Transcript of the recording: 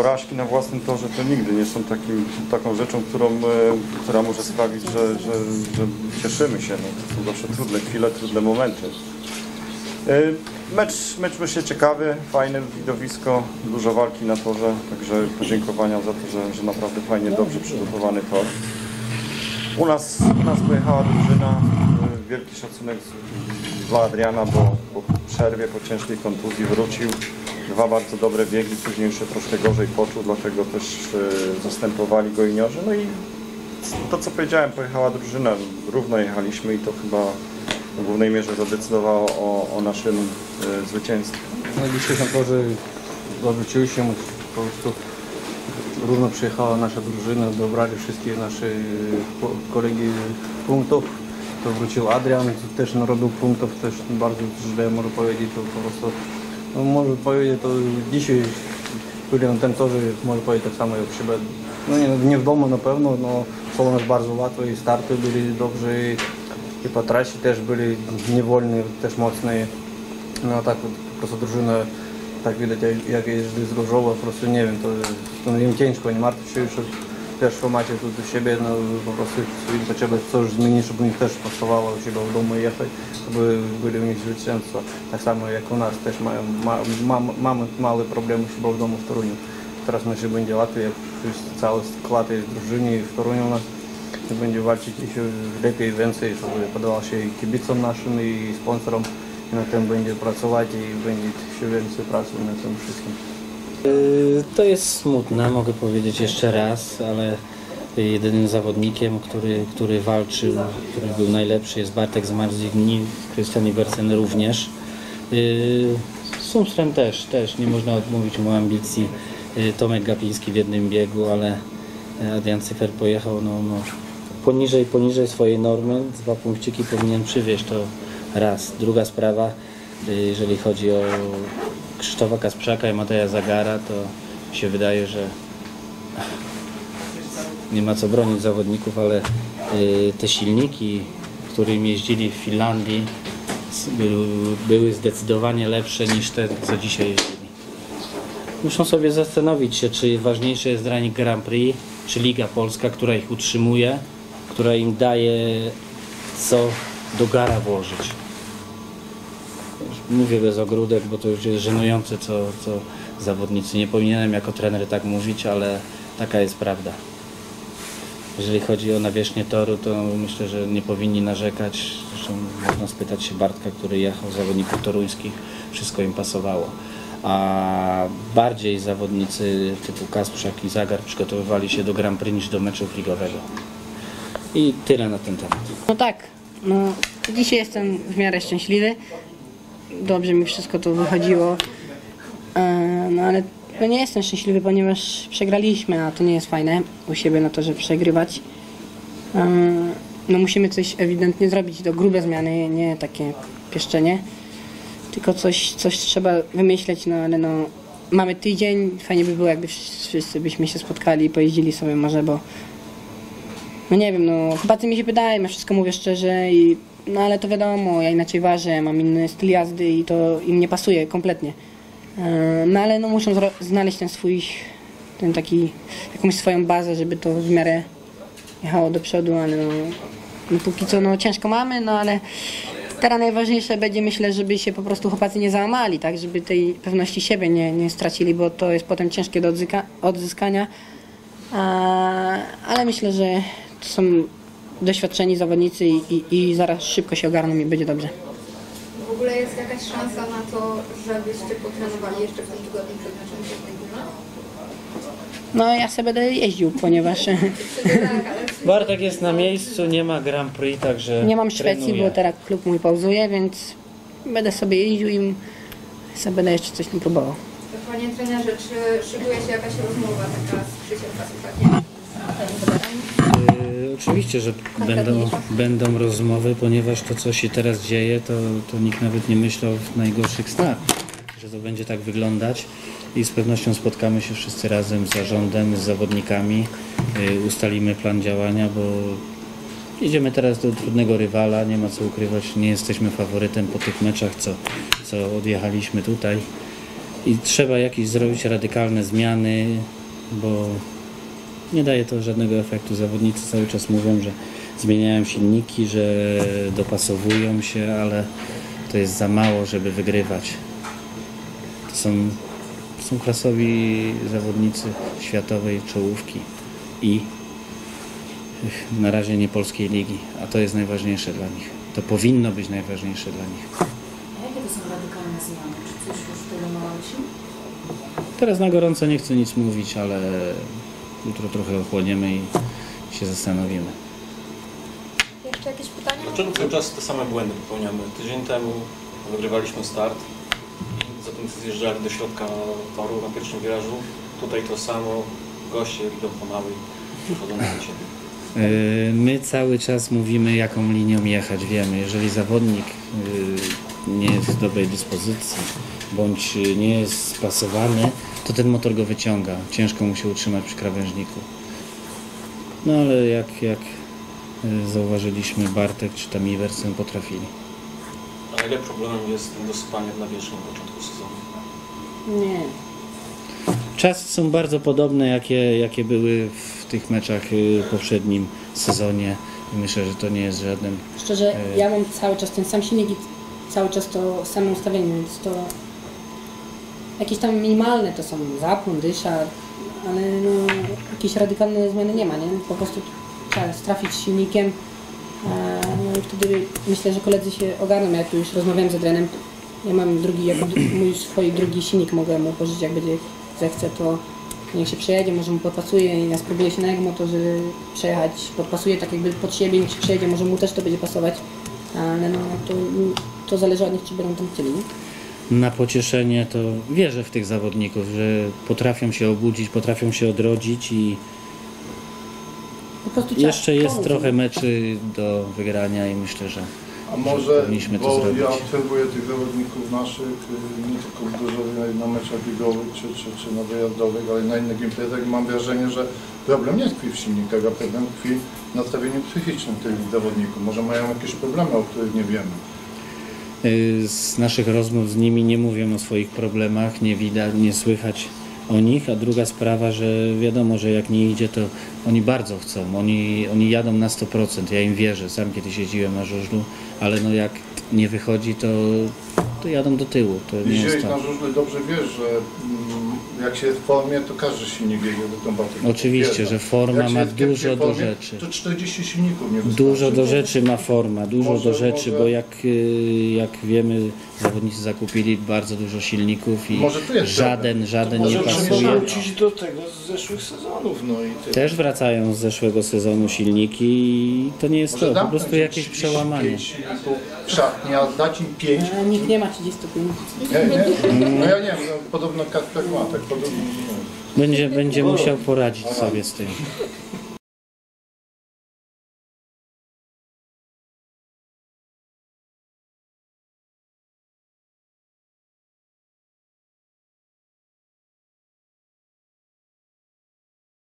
Porażki na własnym torze to nigdy nie są takim, taką rzeczą, którą, e, która może sprawić, że, że, że cieszymy się. No, to są zawsze trudne chwile, trudne momenty. E, Mecz, mecz myślę ciekawy, fajne widowisko, dużo walki na torze, także podziękowania za to, że, że naprawdę fajnie, dobrze przygotowany tor. U nas, u nas pojechała drużyna, wielki szacunek dla Adriana, bo po przerwie, po ciężkiej kontuzji wrócił. Dwa bardzo dobre biegi, później już się troszkę gorzej poczuł, dlatego też e, zastępowali go juniorzy. No i to co powiedziałem, pojechała drużyna, równo jechaliśmy i to chyba w głównej mierze zadecydowało o, o naszym e, zwycięstwie. No dzisiaj na torze odwróciły się, po prostu równo przyjechała nasza drużyna, dobrali wszystkie nasze e, kolegi punktów. To wrócił Adrian, też narobił punktów, też bardzo źle może powiedzieć, to po prostu, no może powiedzieć, to dzisiaj byli na tym torze, może powiedzieć tak samo jak siebie. No nie, nie w domu na pewno, no było nas bardzo łatwo i starty byli dobrze i, i po trasie też byli niewolni, też mocne. No a tak po prostu drużyna, tak widać jak- jak jest zgorzowa, po prostu nie wiem, to, to im ciężko, nie martw się już też w macie tu do siebie, no po prostu swoim potrzeby coś zmienić, żeby u nich też pasowało u siebie w domu jechać, żeby byli u nich zwycięstwa. Tak samo jak u nas też mają, ma, ma, mamy małe problemy chyba w domu w Toruniu. Teraz myślę, że będzie łatwiej, jak już cały skład jest w drużynie i w Toruniu u nas i będzie walczyć jeszcze lepiej, więcej, żeby podobał się i kibicom naszym i sponsorom i na tym będzie pracować i To jest smutne, mogę powiedzieć jeszcze raz, ale jedynym zawodnikiem, który, który walczył, który był najlepszy jest Bartek Zmarzigni, Krystian Iwersen również. Y, Sumstrem też, też nie można odmówić mu ambicji. Y, Tomek Gapiński w jednym biegu, ale Adrian Cyfer pojechał no, no, poniżej, poniżej swojej normy. Dwa punkciki powinien przywieźć to raz. Druga sprawa, y, jeżeli chodzi o Krzysztofa Kasprzaka i Mateja Zagara, to mi się wydaje, że nie ma co bronić zawodników, ale y, te silniki, którymi jeździli w Finlandii, były, zdecydowanie lepsze niż te, co dzisiaj jeździli. Muszą sobie zastanowić się, czy ważniejsze jest nich Grand Prix, czy Liga Polska, która ich utrzymuje, która im daje co do gara włożyć. Mówię bez ogródek, bo to już jest żenujące, co, co zawodnicy. Nie powinienem jako trener tak mówić, ale taka jest prawda. Jeżeli chodzi o nawierzchnię toru, to myślę, że nie powinni narzekać. Zresztą można spytać się Bartka, który jechał, zawodników toruńskich, wszystko im pasowało. A bardziej zawodnicy typu Kasprzak i Zagar przygotowywali się do Grand Prix niż do meczów ligowego. I tyle na ten temat. No tak, no dzisiaj jestem w miarę szczęśliwy. Dobrze mi wszystko to wychodziło. E, No ale no nie jestem szczęśliwy, ponieważ przegraliśmy, a to nie jest fajne u siebie na to, że przegrywać. E, No musimy coś ewidentnie zrobić, to grube zmiany, nie takie pieszczenie. Tylko coś, coś trzeba wymyśleć, no ale no mamy tydzień, fajnie by było jakby wszyscy byśmy się spotkali i pojeździli sobie może, bo no nie wiem, no chłopacy mi się pytają, ja wszystko mówię szczerze i no ale to wiadomo, ja inaczej ważę, mam inny styl jazdy i to im nie pasuje kompletnie. E, No ale no muszą znaleźć ten swój, ten taki, jakąś swoją bazę, żeby to w miarę jechało do przodu, ale no, no póki co no ciężko mamy, no ale teraz najważniejsze będzie myślę, żeby się po prostu chłopacy nie załamali, tak, żeby tej pewności siebie nie, nie stracili, bo to jest potem ciężkie do odzyska- odzyskania. A, ale myślę, że to są doświadczeni zawodnicy i, i, i zaraz szybko się ogarną i będzie dobrze. W ogóle jest jakaś szansa na to, żebyście potrenowali jeszcze w tym tygodniu przed meczem? No ja sobie będę jeździł, ponieważ Tak, Bartek jest na miejscu, nie ma Grand Prix, także nie mam Szwecji, trenuje. bo teraz klub mój pauzuje, więc będę sobie jeździł i sobie będę jeszcze coś tam próbował. Panie trenerze, czy szykuje się jakaś rozmowa taka z Krzysiem? Yy, oczywiście, że będą, będą rozmowy, ponieważ to, co się teraz dzieje, to, to nikt nawet nie myślał w najgorszych snach, że to będzie tak wyglądać. I z pewnością spotkamy się wszyscy razem z zarządem, z zawodnikami, yy, ustalimy plan działania, bo Idziemy teraz do trudnego rywala, nie ma co ukrywać, nie jesteśmy faworytem po tych meczach, co, co odjechaliśmy tutaj. i trzeba jakieś zrobić radykalne zmiany, bo nie daje to żadnego efektu. Zawodnicy cały czas mówią, że zmieniają silniki, że dopasowują się, ale to jest za mało, żeby wygrywać. To są, to są klasowi zawodnicy światowej czołówki i na razie nie polskiej ligi, a to jest najważniejsze dla nich. To powinno być najważniejsze dla nich. A jakie to są radykalne zmiany? Czy coś już trenowałeś? Teraz na gorąco nie chcę nic mówić, ale jutro trochę ochłoniemy i się zastanowimy. Jeszcze jakieś pytania? Dlaczego cały czas te same błędy popełniamy? Tydzień temu wygrywaliśmy start, zatem zjeżdżali do środka toru na pierwszym wirażu. Tutaj to samo, goście idą pomału i przychodzą na siebie. Yy, My cały czas mówimy, jaką linią jechać. Wiemy, jeżeli zawodnik yy, nie jest w dobrej dyspozycji bądź nie jest spasowany, to ten motor go wyciąga. Ciężko mu się utrzymać przy krawężniku. No ale jak, jak yy, zauważyliśmy, Bartek czy tam Iversen potrafili. A ile problemem jest dosypanie na wierzchu na początku sezonu? Nie. Czasy są bardzo podobne, jakie, jakie były w tych meczach yy, w poprzednim sezonie. Myślę, że to nie jest żaden Szczerze, E. ja mam cały czas ten sam silnik i cały czas to samo ustawienie, więc to jakieś tam minimalne to są zapłon, ryszard, ale no, jakieś radykalne zmiany nie ma, nie? Po prostu trzeba trafić silnikiem, no i wtedy myślę, że koledzy się ogarną, jak tu już rozmawiałem z Adrianem, ja mam drugi, dru- mój swój drugi silnik mogę mu pożyczyć, jak będzie zechce, to niech się przejedzie, może mu podpasuje. I ja spróbuję się na jego motorze przejechać, podpasuje tak jakby pod siebie, niech się przejedzie, może mu też to będzie pasować, ale no to, to zależy od nich, czy będą tam chcieli? Na pocieszenie, to wierzę w tych zawodników, że potrafią się obudzić, potrafią się odrodzić i Po prostu trzeba jeszcze jest trochę meczy do wygrania i myślę, że A może, powinniśmy to bo zrobić. ja obserwuję tych zawodników naszych, y, nie tylko w na meczach biegowych czy, czy, czy na wyjazdowych, ale na innych imprezach i mam wrażenie, że problem nie tkwi w silnikach, a problem tkwi w nastawieniu psychicznym tych zawodników. Może mają jakieś problemy, o których nie wiemy. Y, z naszych rozmów z nimi nie mówią o swoich problemach, nie widać, nie słychać o nich, a druga sprawa, że wiadomo, że jak nie idzie, to oni bardzo chcą, oni, oni jadą na 100%, ja im wierzę, sam kiedyś jeździłem na żużlu, ale no jak nie wychodzi, to, to jadą do tyłu, to nie jest Jeździłeś tak. na żużlu dobrze wiesz, że mm, jak się jest w formie, to każdy silnik jedzie do batę. Oczywiście, że forma ma dużo do rzeczy. To 40 silników nie wystarczy. Dużo do rzeczy ma forma, dużo Może- do rzeczy, może- bo jak, y, jak wiemy, zawodnicy zakupili bardzo dużo silników i Może żaden, żaden To nie może pasuje. wrócić do tego z zeszłych sezonów, no i tyle. Też wracają z zeszłego sezonu silniki i to nie jest Może to, po prostu jakieś 35 przełamanie. W szatni, a dać im 5. A nikt nie ma 35. Nie, nie. No ja nie wiem, no, podobno Kasper ma, tak. Będzie, będzie musiał poradzić sobie z tym.